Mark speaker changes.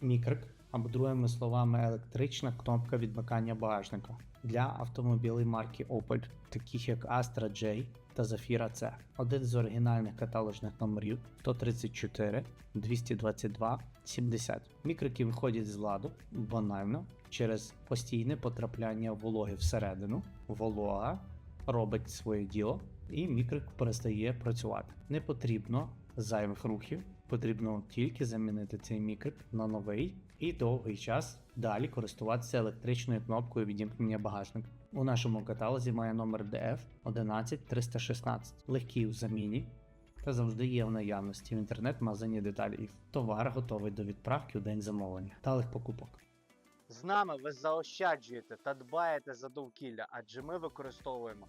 Speaker 1: Мікрик, або другими словами, електрична кнопка відмикання багажника для автомобілей марки Opel, таких як Astra J та Zafira C. Один з оригінальних каталожних номерів 134 222 70. Мікрики виходять з ладу банально через постійне потрапляння вологи всередину. Волога робить своє діло, і мікрик перестає працювати. Не потрібно зайвих рухів, потрібно тільки замінити цей мікрик на новий і довгий час далі користуватися електричною кнопкою відімкнення багажника. У нашому каталозі має номер DF 11316, легкий у заміні та завжди є в наявності в інтернет-магазині деталі. Товар готовий до відправки у день замовлення. Талих покупок. З нами ви заощаджуєте та дбаєте за довкілля, адже ми використовуємо